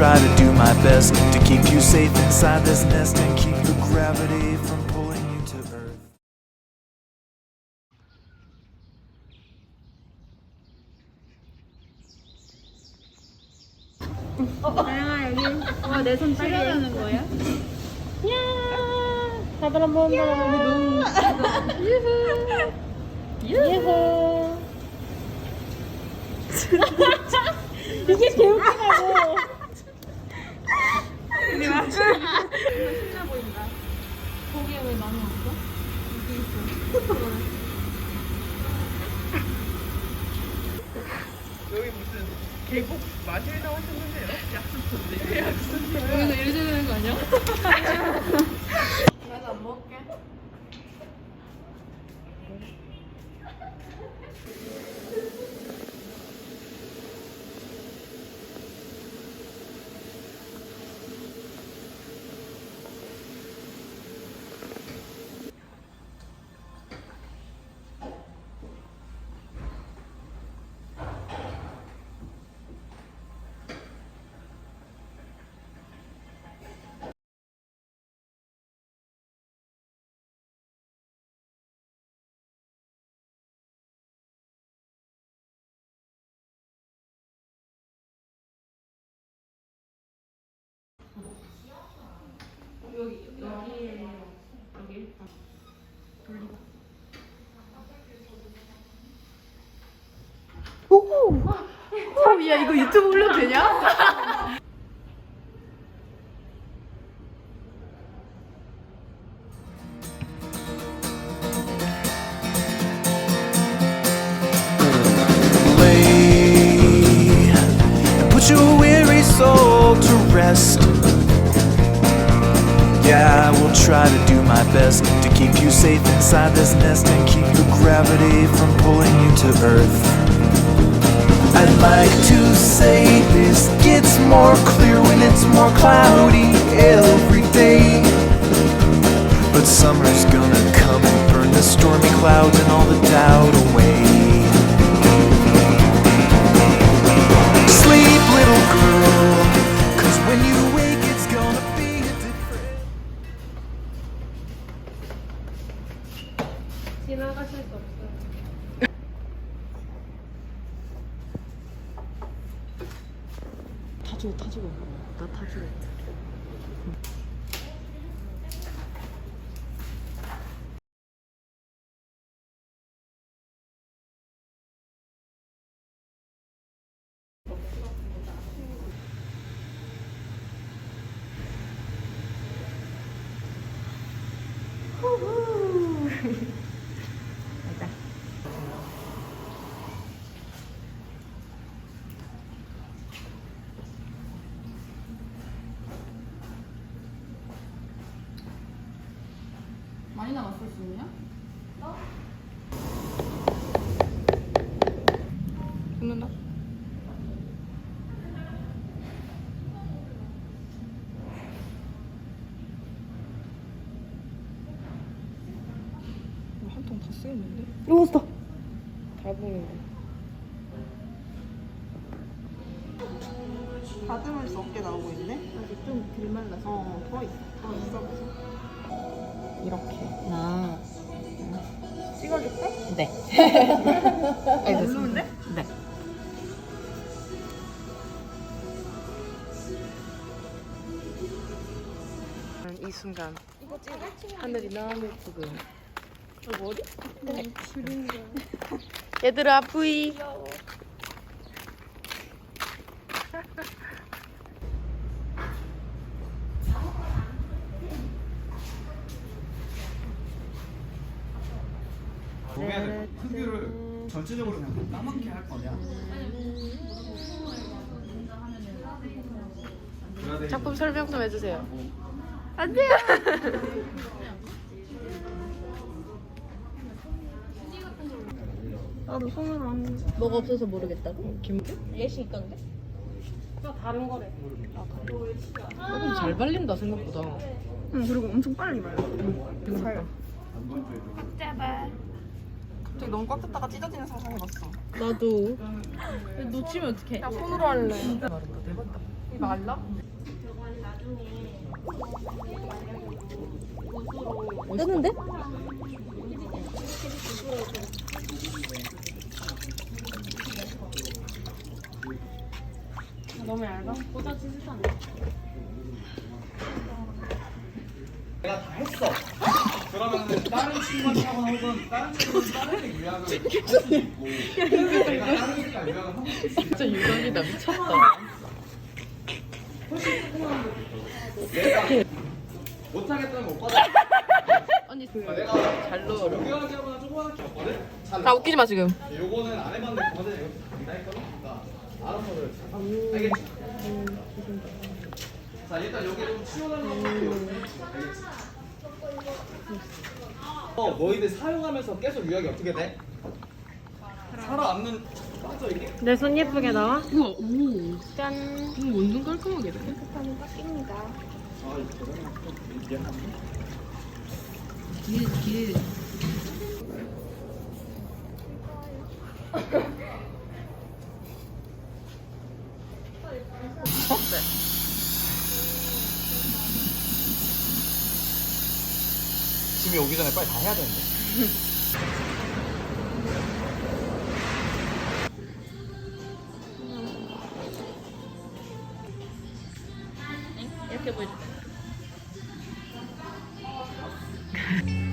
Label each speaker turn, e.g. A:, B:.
A: try to do my best to keep you safe inside this nest and keep the gravity from pulling you to earth.
B: 다양아 여기 와내손 따려는 거야? 야 다들 한번 한다 유후 유후 이게 개웃기다고 맞아 신나 보인다 거기에 왜 나는 없어? 여기 있어
C: 여기 무슨 계곡 마실 나오셨는데요? 약속.
B: 여기서 이리 되는 거 아니야?
D: 야 이거 유튜브 올려도 되냐?
A: I will try to do my best to keep you safe inside this nest and keep the gravity from pulling you to earth. I'd like to say this gets more clear when it's more cloudy every day. But summer's gonna come and burn the stormy clouds and all the doubt away.
D: 다 주고 다 주고 나다 주고
B: 남았을 수 있냐?
D: 죽는다 한 통 다 쓰였는데? 오 왔다 다 보이네
C: 다듬을 수 없게 나오고 있네.
B: 아직 좀덜 말라서
C: 어, 더 있어. 더 있어 보자.
D: 이렇게 나
C: 찍어줄까?
D: 네.
C: 별로인데?
D: 네. 이 순간 하늘이 너무 예쁘고
B: 이거 어디? 네. 거
D: 얘들아 뿌이
E: 정해야 돼. 크기를 전체적으로 그냥 까맣게 할 거냐?
D: 작품 설명 좀 해주세요.
B: 나도 손으로 한
D: 뭐가 없어서 모르겠다고? 김
B: 예시 있던데? 저 다른 거래.
D: 조금 잘 발린다 생각보다.
C: 응, 그리고 엄청 빨리 말려.
D: 그러니까.
C: 갑자기 너무 꽉 찼다가 찢어지는 상상 해봤어.
D: 나도
B: 놓치면 어떡해
C: 야, 손으로 할래.
D: 진짜 마른다 대박다 말라?
B: 저거 아니 나중에
F: 뜨는데?
B: 너무 얇아? 보자 지수잖아
E: 내가 다 했어. 그러면은 다른 하거나 혹은 다른 친구는 다른 애 요약을 할수 있고 내가 다른 애가 요약을 하고 있어.
D: 진짜 유곽이다 미쳤다.
E: 못하겠다면 못 받아.
D: 언니 그
E: 내가 하거나 조그맣게 없거든? 잘
D: 다 웃기지 마 지금.
E: 요거는 안 해봤는데 그거는 이거 네가 했거든? 그러니까 알아서 해. 알겠지? 자 일단 여기 좀 치워달라고 알겠지? 어 너희들 사용하면서 계속 유약이 어떻게 돼? 살아남는 빠져 이게?
B: 내 손 예쁘게 나와?
D: 우와 오.
B: 짠
D: 음, 완전 깔끔하게 되네.
E: 아 이거 대단해 미안한데?
D: 길 길.
E: 팀이 오기 전에 빨리 다 해야 되는데. 이렇게 보여줘.